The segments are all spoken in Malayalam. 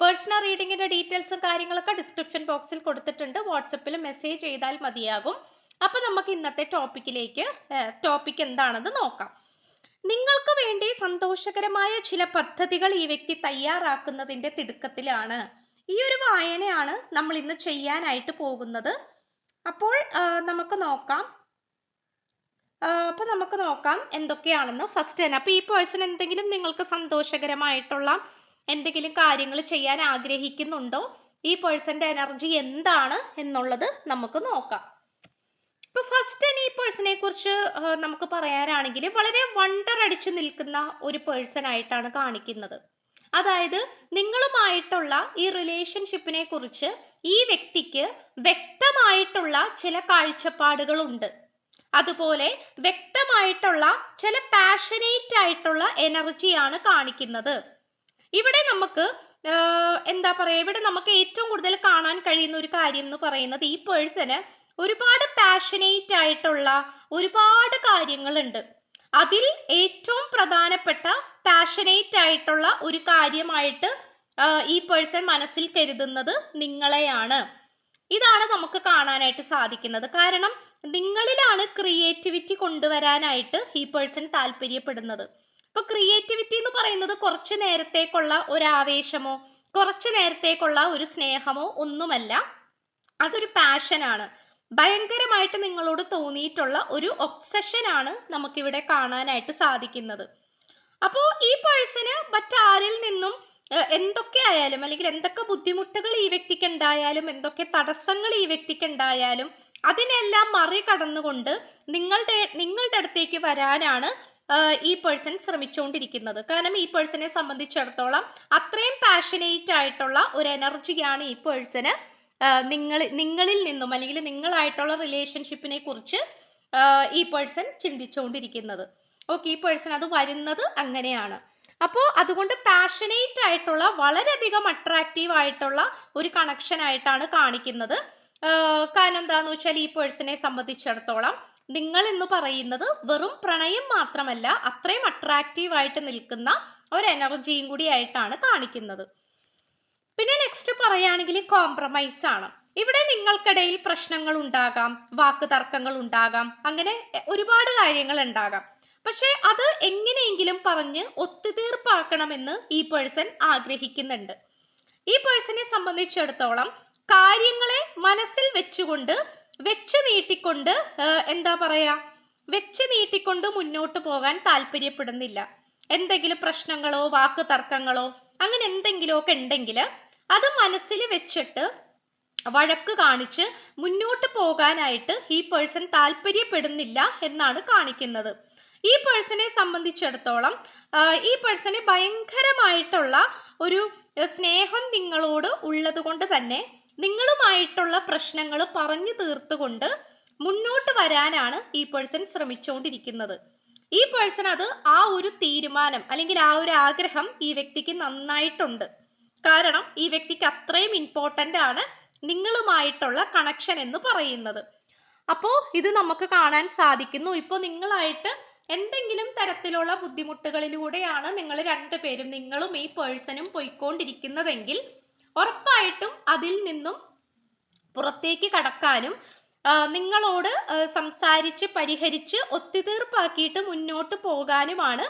പേഴ്സണൽ റീഡിങ്ങിന്റെ ഡീറ്റെയിൽസും കാര്യങ്ങളൊക്കെ ഡിസ്ക്രിപ്ഷൻ ബോക്സിൽ കൊടുത്തിട്ടുണ്ട്. വാട്സപ്പിൽ മെസ്സേജ് ചെയ്താൽ മതിയാകും. അപ്പൊ നമുക്ക് ഇന്നത്തെ ടോപ്പിക്കിലേക്ക് ടോപ്പിക് എന്താണെന്ന് നോക്കാം. നിങ്ങൾക്ക് വേണ്ടി സന്തോഷകരമായ ചില പദ്ധതികൾ ഈ വ്യക്തി തയ്യാറാക്കുന്നതിന്റെ തിടുക്കത്തിലാണ്. ഈ ഒരു വായനയാണ് നമ്മൾ ഇന്ന് ചെയ്യാനായിട്ട് പോകുന്നത്. അപ്പോൾ നമുക്ക് നോക്കാം. അപ്പൊ നമുക്ക് നോക്കാം എന്തൊക്കെയാണെന്ന്. ഫസ്റ്റ് തന്നെ അപ്പൊ ഈ പേഴ്സൺ എന്തെങ്കിലും നിങ്ങൾക്ക് സന്തോഷകരമായിട്ടുള്ള എന്തെങ്കിലും കാര്യങ്ങൾ ചെയ്യാൻ ആഗ്രഹിക്കുന്നുണ്ടോ? ഈ പേഴ്സന്റെ എനർജി എന്താണ് എന്നുള്ളത് നമുക്ക് നോക്കാം. ഇപ്പൊ ഫസ്റ്റ് തന്നെ ഈ പേഴ്സണെ കുറിച്ച് നമുക്ക് പറയാനാണെങ്കിൽ വളരെ വണ്ടർ അടിച്ചു നിൽക്കുന്ന ഒരു പേഴ്സൺ ആയിട്ടാണ് കാണിക്കുന്നത്. അതായത് നിങ്ങളുമായിട്ടുള്ള ഈ റിലേഷൻഷിപ്പിനെ കുറിച്ച് ഈ വ്യക്തിക്ക് വ്യക്തമായിട്ടുള്ള ചില കാഴ്ചപ്പാടുകളുണ്ട്. അതുപോലെ വ്യക്തമായിട്ടുള്ള ചില പാഷനേറ്റ് ആയിട്ടുള്ള എനർജിയാണ് കാണിക്കുന്നത്. ഇവിടെ നമുക്ക് എന്താ പറയുക ഇവിടെ നമുക്ക് ഏറ്റവും കൂടുതൽ കാണാൻ കഴിയുന്ന ഒരു കാര്യം എന്ന് പറയുന്നത് ഈ പേഴ്സന് ഒരുപാട് പാഷനേറ്റ് ആയിട്ടുള്ള ഒരുപാട് കാര്യങ്ങളുണ്ട്. അതിൽ ഏറ്റവും പ്രധാനപ്പെട്ട പാഷനേറ്റ് ആയിട്ടുള്ള ഒരു കാര്യമായിട്ട് ഈ പേഴ്സൺ മനസ്സിൽ കരുതുന്നത് നിങ്ങളെയാണ്. ഇതാണ് നമുക്ക് കാണാനായിട്ട് സാധിക്കുന്നത്. കാരണം നിങ്ങളിലാണ് ക്രിയേറ്റിവിറ്റി കൊണ്ടുവരാനായിട്ട് ഈ പേഴ്സൺ താല്പര്യപ്പെടുന്നത്. ഇപ്പൊ ക്രിയേറ്റിവിറ്റി എന്ന് പറയുന്നത് കുറച്ചു നേരത്തേക്കുള്ള ഒരു ആവേശമോ കുറച്ചു നേരത്തേക്കുള്ള ഒരു സ്നേഹമോ ഒന്നുമല്ല. അതൊരു പാഷനാണ് ഭയങ്കരമായിട്ട് നിങ്ങളോട് തോന്നിയിട്ടുള്ള ഒരു ഒബ്സഷൻ ആണ് നമുക്കിവിടെ കാണാനായിട്ട് സാധിക്കുന്നത്. അപ്പോൾ ഈ പേഴ്സന് മറ്റാരിൽ നിന്നും എന്തൊക്കെ ആയാലും അല്ലെങ്കിൽ എന്തൊക്കെ ബുദ്ധിമുട്ടുകൾ ഈ വ്യക്തിക്ക് ഉണ്ടായാലും എന്തൊക്കെ തടസ്സങ്ങൾ ഈ വ്യക്തിക്ക് ഉണ്ടായാലും അതിനെല്ലാം മറികടന്നുകൊണ്ട് നിങ്ങളുടെ നിങ്ങളുടെ അടുത്തേക്ക് വരാനാണ് ഈ പേഴ്സൺ ശ്രമിച്ചുകൊണ്ടിരിക്കുന്നത്. കാരണം ഈ പേഴ്സണെ സംബന്ധിച്ചിടത്തോളം അത്രയും പാഷനേറ്റ് ആയിട്ടുള്ള ഒരു എനർജിയാണ് ഈ പേഴ്സണ് നിങ്ങൾ നിങ്ങളിൽ നിന്നും അല്ലെങ്കിൽ നിങ്ങളായിട്ടുള്ള റിലേഷൻഷിപ്പിനെ കുറിച്ച് ഈ പേഴ്സൺ ചിന്തിച്ചുകൊണ്ടിരിക്കുന്നത്. ഓക്കെ ഈ പേഴ്സൺ അത് വരുന്നത് അങ്ങനെയാണ്. അപ്പോൾ അതുകൊണ്ട് പാഷനേറ്റ് ആയിട്ടുള്ള വളരെയധികം അട്രാക്റ്റീവ് ആയിട്ടുള്ള ഒരു കണക്ഷൻ ആയിട്ടാണ് കാണിക്കുന്നത്. കാരണം എന്താണെന്ന് വെച്ചാൽ ഈ പേഴ്സണെ സംബന്ധിച്ചിടത്തോളം നിങ്ങൾ എന്ന് പറയുന്നത് വെറും പ്രണയം മാത്രമല്ല അത്രയും അട്രാക്റ്റീവ് ആയിട്ട് നിൽക്കുന്ന ഒരു എനർജിയും കൂടി ആയിട്ടാണ് കാണിക്കുന്നത്. പിന്നെ നെക്സ്റ്റ് പറയുകയാണെങ്കിൽ കോംപ്രമൈസ് ആണ്. ഇവിടെ നിങ്ങൾക്കിടയിൽ പ്രശ്നങ്ങൾ ഉണ്ടാകാം വാക്ക് തർക്കങ്ങൾ ഉണ്ടാകാം അങ്ങനെ ഒരുപാട് കാര്യങ്ങൾ ഉണ്ടാകാം. പക്ഷെ അത് എങ്ങനെയെങ്കിലും പറഞ്ഞ് ഒത്തുതീർപ്പാക്കണമെന്ന് ഈ പേഴ്സൺ ആഗ്രഹിക്കുന്നുണ്ട്. ഈ പേഴ്സണെ സംബന്ധിച്ചിടത്തോളം കാര്യങ്ങളെ മനസ്സിൽ വെച്ചുകൊണ്ട് വെച്ച് നീട്ടിക്കൊണ്ട് എന്താ പറയാ? വെച്ച് നീട്ടിക്കൊണ്ട് മുന്നോട്ട് പോകാൻ താല്പര്യപ്പെടുന്നില്ല. എന്തെങ്കിലും പ്രശ്നങ്ങളോ വാക്ക് തർക്കങ്ങളോ അങ്ങനെ എന്തെങ്കിലുമൊക്കെ ഉണ്ടെങ്കിൽ അത് മനസ്സിൽ വെച്ചിട്ട് വഴക്ക് കാണിച്ച് മുന്നോട്ട് പോകാനായിട്ട് ഈ പേഴ്സൺ താല്പര്യപ്പെടുന്നില്ല എന്നാണ് കാണിക്കുന്നത്. ഈ പേഴ്സണെ സംബന്ധിച്ചിടത്തോളം ഈ പേഴ്സണ് ഭയങ്കരമായിട്ടുള്ള ഒരു സ്നേഹം നിങ്ങളോട് ഉള്ളത് കൊണ്ട് തന്നെ നിങ്ങളുമായിട്ടുള്ള പ്രശ്നങ്ങൾ പറഞ്ഞു തീർത്തുകൊണ്ട് മുന്നോട്ട് വരാനാണ് ഈ പേഴ്സൺ ശ്രമിച്ചുകൊണ്ടിരിക്കുന്നത്. ഈ പേഴ്സൺ അത് ആ ഒരു തീരുമാനം അല്ലെങ്കിൽ ആ ഒരു ആഗ്രഹം ഈ വ്യക്തിക്ക് നന്നായിട്ടുണ്ട്. കാരണം ഈ വ്യക്തിക്ക് അത്രയും ഇമ്പോർട്ടന്റ് ആണ് നിങ്ങളുമായിട്ടുള്ള കണക്ഷൻ എന്ന് പറയുന്നത്. അപ്പോൾ ഇത് നമുക്ക് കാണാൻ സാധിക്കുന്നു. ഇപ്പോൾ നിങ്ങളായിട്ട് എന്തെങ്കിലും തരത്തിലുള്ള ബുദ്ധിമുട്ടുകളിലൂടെയാണ് നിങ്ങൾ രണ്ടുപേരും നിങ്ങളും ഈ പേഴ്സണും പോയിക്കൊണ്ടിരിക്കുന്നതെങ്കിൽ ഉറപ്പായിട്ടും അതിൽ നിന്നും പുറത്തേക്ക് കടക്കാനും നിങ്ങളോട് സംസാരിച്ച് പരിഹരിച്ച് ഒത്തുതീർപ്പാക്കിയിട്ട് മുന്നോട്ട് പോകാനുമാണ്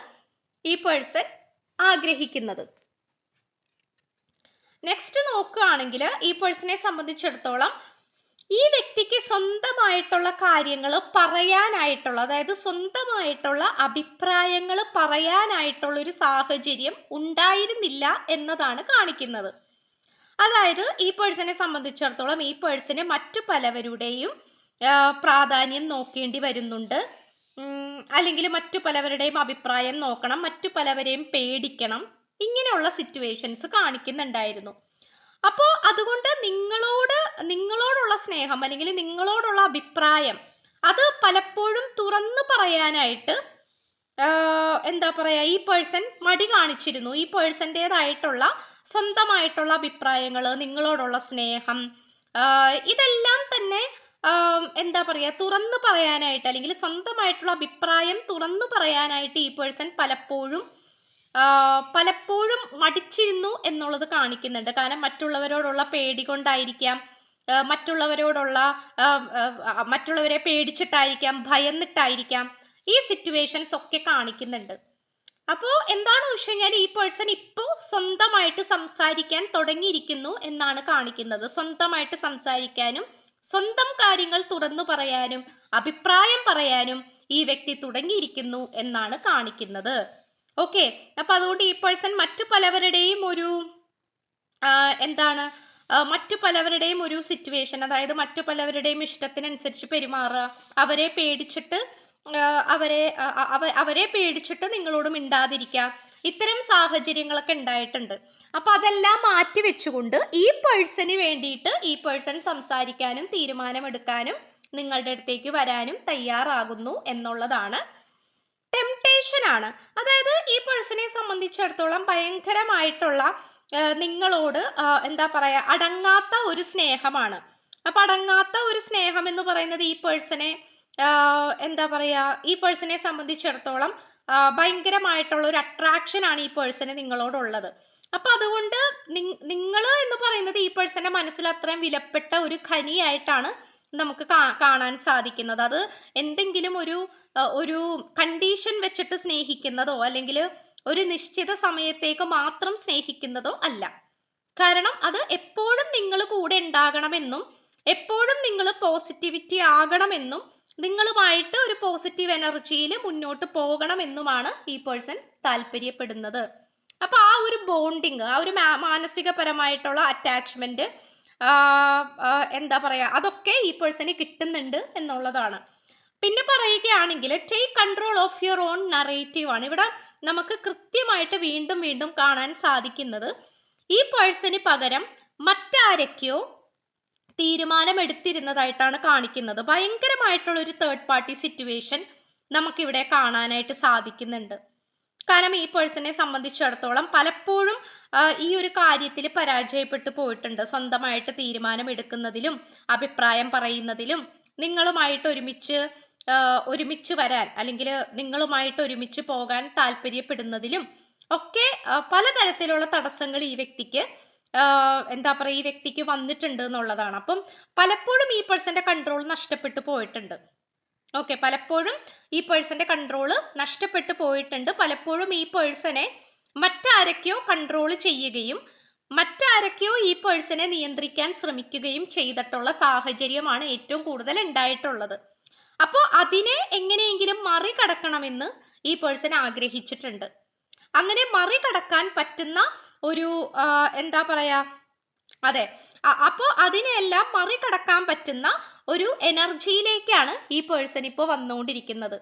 ഈ പേഴ്സൺ ആഗ്രഹിക്കുന്നത്. നെക്സ്റ്റ് നോക്കുകയാണെങ്കിൽ ഈ പേഴ്സണെ സംബന്ധിച്ചിടത്തോളം ഈ വ്യക്തിക്ക് സ്വന്തമായിട്ടുള്ള കാര്യങ്ങൾ പറയാനായിട്ടുള്ള അതായത് സ്വന്തമായിട്ടുള്ള അഭിപ്രായങ്ങൾ പറയാനായിട്ടുള്ള ഒരു സാഹചര്യം ഉണ്ടായിരുന്നില്ല എന്നതാണ് കാണിക്കുന്നത്. അതായത് ഈ പേഴ്സണെ സംബന്ധിച്ചിടത്തോളം ഈ പേഴ്സണ് മറ്റു പലവരുടെയും പ്രാധാന്യം നോക്കേണ്ടി വരുന്നുണ്ട്. അല്ലെങ്കിൽ മറ്റു പലവരുടെയും അഭിപ്രായം നോക്കണം മറ്റു പലവരെയും പേടിക്കണം. ഇങ്ങനെയുള്ള സിറ്റുവേഷൻസ് കാണിക്കുന്നുണ്ടായിരുന്നു. അപ്പോൾ അതുകൊണ്ട് നിങ്ങളോട് നിങ്ങളോടുള്ള സ്നേഹം അല്ലെങ്കിൽ നിങ്ങളോടുള്ള അഭിപ്രായം അത് പലപ്പോഴും തുറന്നു പറയാനായിട്ട് എന്താ പറയുക ഈ പേഴ്സൺ മടി കാണിച്ചിരുന്നു. ഈ പേഴ്സന്റെതായിട്ടുള്ള സ്വന്തമായിട്ടുള്ള അഭിപ്രായങ്ങൾ നിങ്ങളോടുള്ള സ്നേഹം ഇതെല്ലാം തന്നെ എന്താ പറയുക തുറന്നു പറയാനായിട്ട് അല്ലെങ്കിൽ സ്വന്തമായിട്ടുള്ള അഭിപ്രായം തുറന്നു പറയാനായിട്ട് ഈ പേഴ്സൺ പലപ്പോഴും പലപ്പോഴും മടിച്ചിരുന്നു എന്നുള്ളത് കാണിക്കുന്നുണ്ട്. കാരണം മറ്റുള്ളവരോടുള്ള പേടി കൊണ്ടായിരിക്കാം മറ്റുള്ളവരോടുള്ള മറ്റുള്ളവരെ പേടിച്ചിട്ടായിരിക്കാം ഭയന്നിട്ടായിരിക്കാം ഈ സിറ്റുവേഷൻസ് ഒക്കെ കാണിക്കുന്നുണ്ട്. അപ്പോൾ എന്താണെന്ന് വെച്ച് കഴിഞ്ഞാൽ ഈ പേഴ്സൺ ഇപ്പോ സ്വന്തമായിട്ട് സംസാരിക്കാൻ തുടങ്ങിയിരിക്കുന്നു എന്നാണ് കാണിക്കുന്നത്. സ്വന്തമായിട്ട് സംസാരിക്കാനും സ്വന്തം കാര്യങ്ങൾ തുറന്നു പറയാനും അഭിപ്രായം പറയാനും ഈ വ്യക്തി തുടങ്ങിയിരിക്കുന്നു എന്നാണ് കാണിക്കുന്നത്. ഓക്കെ അപ്പൊ അതുകൊണ്ട് ഈ പേഴ്സൺ മറ്റു പലവരുടെയും ഒരു എന്താണ് മറ്റു പലവരുടെയും ഒരു സിറ്റുവേഷൻ അതായത് മറ്റു പലവരുടെയും ഇഷ്ടത്തിനനുസരിച്ച് പെരുമാറുക അവരെ പേടിച്ചിട്ട് അവരെ അവരെ പേടിച്ചിട്ട് നിങ്ങളോട് മിണ്ടാതിരിക്കുക ഇത്തരം സാഹചര്യങ്ങളൊക്കെ ഉണ്ടായിട്ടുണ്ട്. അപ്പൊ അതെല്ലാം മാറ്റി വെച്ചുകൊണ്ട് ഈ പേഴ്സന് വേണ്ടിയിട്ട് ഈ പേഴ്സൺ സംസാരിക്കാനും തീരുമാനമെടുക്കാനും നിങ്ങളുടെ അടുത്തേക്ക് വരാനും തയ്യാറാകുന്നു എന്നുള്ളതാണ് ടെംപ്ടേഷൻ ആണ്. അതായത് ഈ പേഴ്സണെ സംബന്ധിച്ചിടത്തോളം ഭയങ്കരമായിട്ടുള്ള നിങ്ങളോട് എന്താ പറയാ അടങ്ങാത്ത ഒരു സ്നേഹമാണ്. അപ്പൊ അടങ്ങാത്ത ഒരു സ്നേഹം എന്ന് പറയുന്നത് ഈ പേഴ്സണെ എന്താ പറയുക ഈ പേഴ്സണെ സംബന്ധിച്ചിടത്തോളം ഭയങ്കരമായിട്ടുള്ള ഒരു അട്രാക്ഷൻ ആണ് ഈ പേഴ്സണ് നിങ്ങളോടുള്ളത്. അപ്പൊ അതുകൊണ്ട് നിങ്ങൾ എന്ന് പറയുന്നത് ഈ പേഴ്സന്റെ മനസ്സിൽ അത്രയും വിലപ്പെട്ട ഒരു ഖനിയായിട്ടാണ് നമുക്ക് കാണാൻ സാധിക്കുന്നത്. അത് എന്തെങ്കിലും ഒരു ഒരു കണ്ടീഷൻ വെച്ചിട്ട് സ്നേഹിക്കുന്നതോ അല്ലെങ്കിൽ ഒരു നിശ്ചിത സമയത്തേക്ക് മാത്രം സ്നേഹിക്കുന്നതോ അല്ല. കാരണം അത് എപ്പോഴും നിങ്ങൾ കൂടെ ഉണ്ടാകണമെന്നും എപ്പോഴും നിങ്ങൾ പോസിറ്റിവിറ്റി ആകണമെന്നും നിങ്ങളുമായിട്ട് ഒരു പോസിറ്റീവ് എനർജിയിൽ മുന്നോട്ട് പോകണം എന്നുമാണ് ഈ പേഴ്സൺ താല്പര്യപ്പെടുന്നത്. അപ്പൊ ആ ഒരു ബോണ്ടിങ് ആ ഒരു മാനസികപരമായിട്ടുള്ള അറ്റാച്ച്മെന്റ് എന്താ പറയാ അതൊക്കെ ഈ പേഴ്സന് കിട്ടുന്നുണ്ട് എന്നുള്ളതാണ്. പിന്നെ പറയുകയാണെങ്കിൽ take control of your own narrative ആണ്. ഇവിടെ നമുക്ക് കൃത്യമായിട്ട് വീണ്ടും വീണ്ടും കാണാൻ സാധിക്കുന്നത് ഈ പേഴ്സന് പകരം മറ്റാരൊക്കെയോ തീരുമാനമെടുത്തിരുന്നതായിട്ടാണ് കാണിക്കുന്നത്. ഭയങ്കരമായിട്ടുള്ള ഒരു തേർഡ് പാർട്ടി സിറ്റുവേഷൻ നമുക്കിവിടെ കാണാനായിട്ട് സാധിക്കുന്നുണ്ട്. കാരണം ഈ പേഴ്സണെ സംബന്ധിച്ചിടത്തോളം പലപ്പോഴും ഈ ഒരു കാര്യത്തിൽ പരാജയപ്പെട്ടു പോയിട്ടുണ്ട്. സ്വന്തമായിട്ട് തീരുമാനം എടുക്കുന്നതിലും അഭിപ്രായം പറയുന്നതിലും നിങ്ങളുമായിട്ട് ഒരുമിച്ച് ഒരുമിച്ച് വരാൻ അല്ലെങ്കിൽ നിങ്ങളുമായിട്ട് ഒരുമിച്ച് പോകാൻ താല്പര്യപ്പെടുന്നതിലും ഒക്കെ പലതരത്തിലുള്ള തടസ്സങ്ങൾ ഈ വ്യക്തിക്ക് എന്താ പറയുക ഈ വ്യക്തിക്ക് വന്നിട്ടുണ്ട് എന്നുള്ളതാണ്. അപ്പം പലപ്പോഴും ഈ പേഴ്സന്റെ കൺട്രോൾ നഷ്ടപ്പെട്ടു പോയിട്ടുണ്ട്. ഓക്കെ പലപ്പോഴും ഈ പേഴ്സന്റെ കൺട്രോൾ നഷ്ടപ്പെട്ടു പോയിട്ടുണ്ട്. പലപ്പോഴും ഈ പേഴ്സനെ മറ്റാരൊക്കെയോ കൺട്രോൾ ചെയ്യുകയും മറ്റാരൊക്കെയോ ഈ പേഴ്സനെ നിയന്ത്രിക്കാൻ ശ്രമിക്കുകയും ചെയ്തിട്ടുള്ള സാഹചര്യമാണ് ഏറ്റവും കൂടുതൽ ഉണ്ടായിട്ടുള്ളത്. അപ്പോൾ അതിനെ എങ്ങനെയെങ്കിലും മറികടക്കണമെന്ന് ഈ പേഴ്സൺ ആഗ്രഹിച്ചിട്ടുണ്ട്. അങ്ങനെ മറികടക്കാൻ പറ്റുന്ന ഒരു എന്താ പറയാ അതെ അപ്പോ അതിനെല്ലാം മറികടക്കാൻ പറ്റുന്ന ഒരു എനർജിയിലേക്കാണ് ഈ പേഴ്സൺ ഇപ്പോൾ വന്നുകൊണ്ടിരിക്കുന്നത്.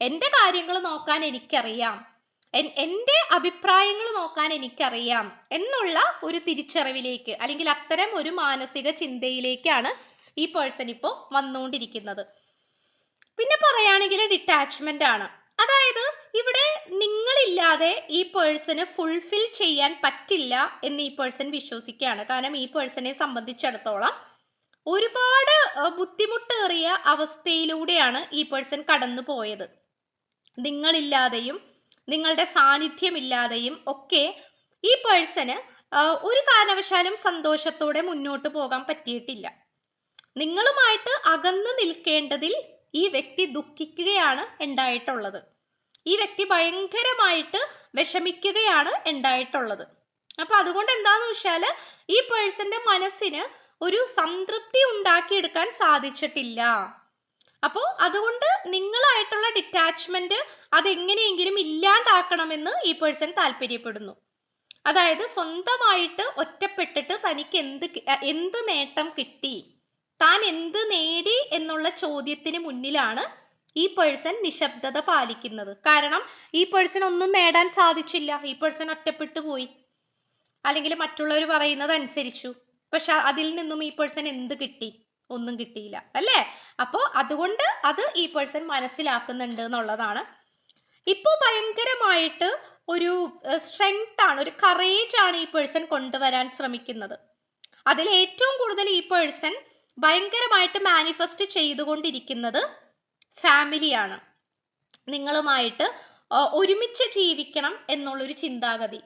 എന്റെ കാര്യങ്ങൾ നോക്കാൻ എനിക്കറിയാം. എൻ- എന്റെ അഭിപ്രായങ്ങൾ നോക്കാൻ എനിക്കറിയാം എന്നുള്ള ഒരു തിരിച്ചറിവിലേക്ക് അല്ലെങ്കിൽ അത്തരം ഒരു മാനസിക ചിന്തയിലേക്കാണ് ഈ പേഴ്സൺ ഇപ്പോൾ വന്നുകൊണ്ടിരിക്കുന്നത്. പിന്നെ പറയുകയാണെങ്കിൽ ഡിറ്റാച്ച്മെന്റ് ആണ്. അതായത് ഇവിടെ നിങ്ങളില്ലാതെ ഈ പേഴ്സണ് ഫുൾഫിൽ ചെയ്യാൻ പറ്റില്ല എന്ന് ഈ പേഴ്സൺ വിശ്വസിക്കുകയാണ്. കാരണം ഈ പേഴ്സണെ സംബന്ധിച്ചിടത്തോളം ഒരുപാട് ബുദ്ധിമുട്ടേറിയ അവസ്ഥയിലൂടെയാണ് ഈ പേഴ്സൺ കടന്നു പോയത് നിങ്ങളില്ലാതെയും നിങ്ങളുടെ സാന്നിധ്യമില്ലാതെയും ഒക്കെ ഈ പേഴ്സന് ഒരു കാരണവശാലും സന്തോഷത്തോടെ മുന്നോട്ട് പോകാൻ പറ്റിയിട്ടില്ല. നിങ്ങളുമായിട്ട് അകന്നു നിൽക്കേണ്ടതിൽ ഈ വ്യക്തി ദുഃഖിക്കുകയാണ് ഉണ്ടായിട്ടുള്ളത്. ഈ വ്യക്തി ഭയങ്കരമായിട്ട് വിഷമിക്കുകയാണ് ഉണ്ടായിട്ടുള്ളത്. അപ്പൊ അതുകൊണ്ട് എന്താന്ന് വെച്ചാൽ ഈ പേഴ്സന്റെ മനസ്സിന് ഒരു സംതൃപ്തി ഉണ്ടാക്കിയെടുക്കാൻ സാധിച്ചിട്ടില്ല. അപ്പോൾ അതുകൊണ്ട് നിങ്ങളായിട്ടുള്ള ഡിറ്റാച്ച്മെന്റ് അതെങ്ങനെയെങ്കിലും ഇല്ലാണ്ടാക്കണമെന്ന് ഈ പേഴ്സൺ താല്പര്യപ്പെടുന്നു. അതായത് സ്വന്തമായിട്ട് ഒറ്റപ്പെട്ടിട്ട് തനിക്ക് എന്ത് എന്ത് നേട്ടം കിട്ടി? താൻ എന്ത് നേടി എന്നുള്ള ചോദ്യത്തിന് മുന്നിലാണ് ഈ പേഴ്സൺ നിശബ്ദത പാലിക്കുന്നത്. കാരണം ഈ പേഴ്സൺ ഒന്നും നേടാൻ സാധിച്ചില്ല. ഈ പേഴ്സൺ ഒറ്റപ്പെട്ടു പോയി. അല്ലെങ്കിൽ മറ്റുള്ളവർ പറയുന്നത് അനുസരിച്ചു. പക്ഷെ അതിൽ നിന്നും ഈ പേഴ്സൺ എന്ത് കിട്ടി? ഒന്നും കിട്ടിയില്ല. അല്ലേ? അപ്പോൾ അതുകൊണ്ട് അത് ഈ പേഴ്സൺ മനസ്സിലാക്കുന്നുണ്ട് എന്നുള്ളതാണ്. ഇപ്പോൾ ഭയങ്കരമായിട്ട് ഒരു സ്ട്രെങ്ത് ആണ് ഒരു കറേജ് ആണ് ഈ പേഴ്സൺ കൊണ്ടുവരാൻ ശ്രമിക്കുന്നത്. അതിൽ ഏറ്റവും കൂടുതൽ ഈ പേഴ്സൺ ഭയങ്കരമായിട്ട് മാനിഫെസ്റ്റ് ചെയ്തുകൊണ്ടിരിക്കുന്നത് ഫാമിലിയാണ് നിങ്ങളുമായിട്ട് ഒരുമിച്ച് ജീവിക്കണം എന്നുള്ളൊരു ചിന്താഗതി.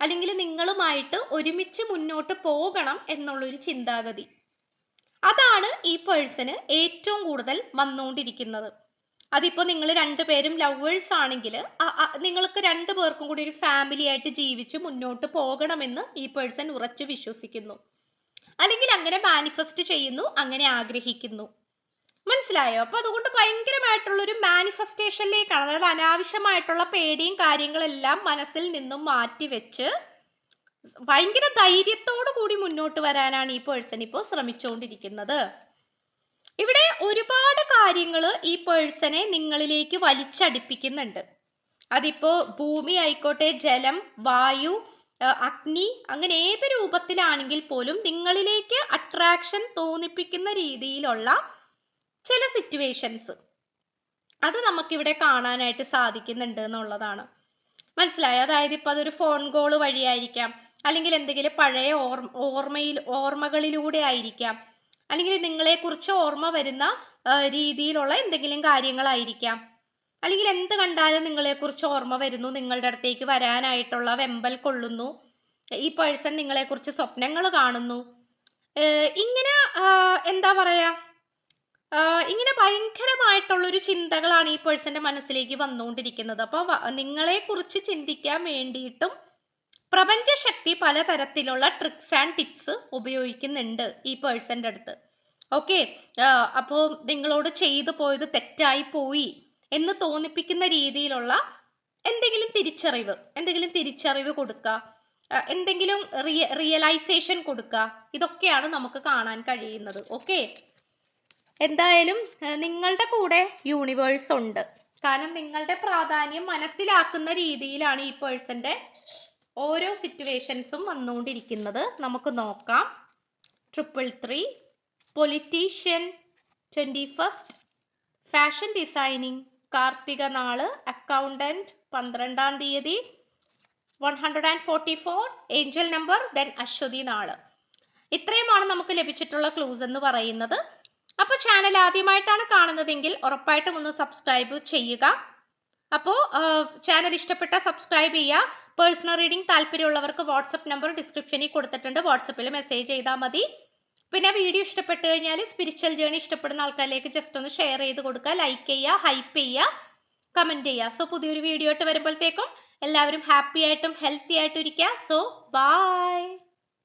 അല്ലെങ്കിൽ നിങ്ങളുമായിട്ട് ഒരുമിച്ച് മുന്നോട്ട് പോകണം എന്നുള്ളൊരു ചിന്താഗതി. അതാണ് ഈ പേഴ്സന് ഏറ്റവും കൂടുതൽ വന്നുകൊണ്ടിരിക്കുന്നത് അതിപ്പോൾ നിങ്ങൾ രണ്ടുപേരും ലവേഴ്സ് ആണെങ്കിൽ നിങ്ങൾക്ക് രണ്ടു പേർക്കും കൂടി ഒരു ഫാമിലി ആയിട്ട് ജീവിച്ച് മുന്നോട്ട് പോകണമെന്ന് ഈ പേഴ്സൺ ഉറച്ചു വിശ്വസിക്കുന്നു. അല്ലെങ്കിൽ അങ്ങനെ മാനിഫെസ്റ്റ് ചെയ്യുന്നു അങ്ങനെ ആഗ്രഹിക്കുന്നു. മനസ്സിലായോ? അപ്പൊ അതുകൊണ്ട് ഭയങ്കരമായിട്ടുള്ള ഒരു മാനിഫെസ്റ്റേഷനിലേക്കാണ് അതായത് അനാവശ്യമായിട്ടുള്ള പേടിയും കാര്യങ്ങളെല്ലാം മനസ്സിൽ നിന്നും മാറ്റിവെച്ച് ഭയങ്കര ധൈര്യത്തോടു കൂടി മുന്നോട്ട് വരാനാണ് ഈ പേഴ്സൺ ഇപ്പോൾ ശ്രമിച്ചുകൊണ്ടിരിക്കുന്നത്. ഇവിടെ ഒരുപാട് കാര്യങ്ങൾ ഈ പേഴ്സണെ നിങ്ങളിലേക്ക് വലിച്ചടിപ്പിക്കുന്നുണ്ട്. അതിപ്പോ ഭൂമി ആയിക്കോട്ടെ ജലം വായു അഗ്നി അങ്ങനെ ഏത് രൂപത്തിലാണെങ്കിൽ പോലും നിങ്ങളിലേക്ക് അട്രാക്ഷൻ തോന്നിപ്പിക്കുന്ന രീതിയിലുള്ള ചില സിറ്റുവേഷൻസ് അത് നമുക്കിവിടെ കാണാനായിട്ട് സാധിക്കുന്നുണ്ട് എന്നുള്ളതാണ്. മനസ്സിലായോ? അതായത് ഇപ്പൊ അതൊരു ഫോൺ കോൾ വഴിയായിരിക്കാം. അല്ലെങ്കിൽ എന്തെങ്കിലും പഴയ ഓർ ഓർമ്മയിൽ ഓർമ്മകളിലൂടെ ആയിരിക്കാം. അല്ലെങ്കിൽ നിങ്ങളെക്കുറിച്ച് ഓർമ്മ വരുന്ന രീതിയിലുള്ള എന്തെങ്കിലും കാര്യങ്ങളായിരിക്കാം. അല്ലെങ്കിൽ എന്ത് കണ്ടാലും നിങ്ങളെക്കുറിച്ച് ഓർമ്മ വരുന്നു നിങ്ങളുടെ അടുത്തേക്ക് വരാനായിട്ടുള്ള വെമ്പൽ കൊള്ളുന്നു ഈ പേഴ്സൺ നിങ്ങളെക്കുറിച്ച് സ്വപ്നങ്ങൾ കാണുന്നു. ഇങ്ങനെ എന്താ പറയാ ആ, ഇങ്ങനെ ഭയങ്കരമായിട്ടുള്ളൊരു ചിന്തകളാണ് ഈ പേഴ്സന്റെ മനസ്സിലേക്ക് വന്നുകൊണ്ടിരിക്കുന്നത്. അപ്പോൾ നിങ്ങളെക്കുറിച്ച് ചിന്തിക്കാൻ വേണ്ടിയിട്ടും പ്രപഞ്ചശക്തി പലതരത്തിലുള്ള ട്രിക്സ് ആൻഡ് ടിപ്സ് ഉപയോഗിക്കുന്നുണ്ട് ഈ പേഴ്സന്റെ അടുത്ത്. ഓക്കെ അപ്പോൾ നിങ്ങളോട് ചെയ്തു പോയത് തെറ്റായി പോയി. എന്ന് തോന്നിപ്പിക്കുന്ന രീതിയിലുള്ള എന്തെങ്കിലും തിരിച്ചറിവ് എന്തെങ്കിലും തിരിച്ചറിവ് കൊടുക്കുക എന്തെങ്കിലും റിയ റിയലൈസേഷൻ കൊടുക്കുക ഇതൊക്കെയാണ് നമുക്ക് കാണാൻ കഴിയുന്നത്. ഓക്കെ എന്തായാലും നിങ്ങളുടെ കൂടെ യൂണിവേഴ്സ് ഉണ്ട്. കാരണം നിങ്ങളുടെ പ്രാധാന്യം മനസ്സിലാക്കുന്ന രീതിയിലാണ് ഈ പേഴ്സന്റെ ഓരോ സിറ്റുവേഷൻസും വന്നുകൊണ്ടിരിക്കുന്നത്. നമുക്ക് നോക്കാം. Triple three politician twenty first fashion designing Karthika നാൾ അക്കൗണ്ടന്റ് പന്ത്രണ്ടാം തീയതി. One hundred and forty four angel number then Ashwathi നാൾ. ഇത്രയുമാണ് നമുക്ക് ലഭിച്ചിട്ടുള്ള ക്ലൂസ് എന്ന് പറയുന്നത്. അപ്പോൾ ചാനൽ ആദ്യമായിട്ടാണ് കാണുന്നതെങ്കിൽ ഉറപ്പായിട്ടും ഒന്ന് സബ്സ്ക്രൈബ് ചെയ്യുക. അപ്പോൾ ചാനൽ ഇഷ്ടപ്പെട്ട സബ്സ്ക്രൈബ് ചെയ്യുക. പേഴ്സണൽ റീഡിംഗ് താല്പര്യമുള്ളവർക്ക് വാട്സപ്പ് നമ്പർ ഡിസ്ക്രിപ്ഷനിൽ കൊടുത്തിട്ടുണ്ട്. വാട്സപ്പിൽ മെസ്സേജ് ചെയ്താൽ മതി. പിന്നെ വീഡിയോ ഇഷ്ടപ്പെട്ട് കഴിഞ്ഞാൽ സ്പിരിച്വൽ ജേണി ഇഷ്ടപ്പെടുന്ന ആൾക്കാരിലേക്ക് ജസ്റ്റ് ഒന്ന് ഷെയർ ചെയ്ത് കൊടുക്കുക ലൈക്ക് ചെയ്യുക ഹൈപ്പ് ചെയ്യുക കമന്റ് ചെയ്യുക. സോ പുതിയൊരു വീഡിയോ ആയിട്ട് വരുമ്പോഴത്തേക്കും എല്ലാവരും ഹാപ്പി ആയിട്ടും ഹെൽത്തി ആയിട്ടും ഇരിക്കുക. So by